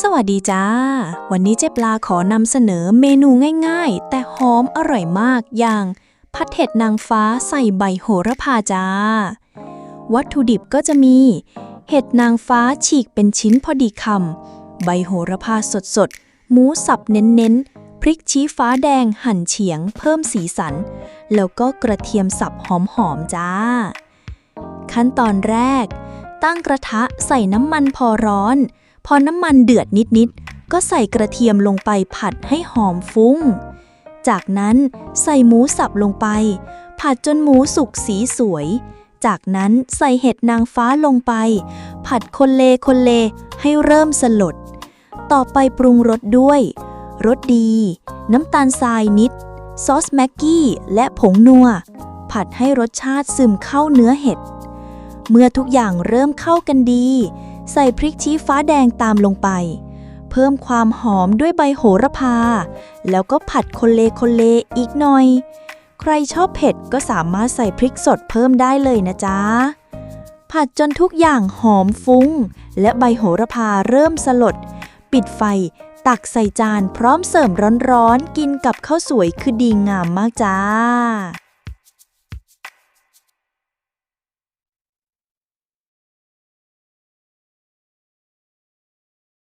สวัสดีจ้า วันนี้เจ๊ปลาขอนำเสนอเมนูง่ายๆ แต่หอมอร่อยมากอย่าง ผัดเห็ดนางฟ้าใส่ใบโหระพาจ้า วัตถุดิบก็จะมี เห็ดนางฟ้าฉีกเป็นชิ้นพอดีคำใบโหระพาสดๆ หมูสับเน้นๆ พริกชี้ฟ้าแดงหั่นเฉียงเพิ่มสีสัน แล้วก็กระเทียมสับหอมๆจ้า ขั้นตอนแรก ตั้งกระทะใส่น้ำมันพอร้อน พอน้ำมันเดือดนิดๆ ก็ใส่กระเทียมลงไปผัดให้หอมฟุ้ง จากนั้นใส่หมูสับลงไป ผัดจนหมูสุกสีสวย จากนั้นใส่เห็ดนางฟ้าลงไป ผัดคนเลคนเลให้เริ่มสลด ต่อไปปรุงรสด้วย รสดี น้ำตาลทรายนิด ซอสแม็กกี้และผงนัว ผัดให้รสชาติซึมเข้าเนื้อเห็ด เมื่อทุกอย่างเริ่มเข้ากันดี ใส่พริกชี้ฟ้าแดงตามลงไป เพิ่มความหอมด้วยใบโหระพา แล้วก็ผัดคนเลคนเลอีกหน่อย ใครชอบเผ็ดก็สามารถใส่พริกสดเพิ่มได้เลยนะจ๊ะ ผัดจนทุกอย่างหอมฟุ้ง และใบโหระพาเริ่มสลด ปิดไฟตักใส่จานพร้อมเสิร์ฟร้อนๆ กินกับข้าวสวยคือดีงามมากจ้า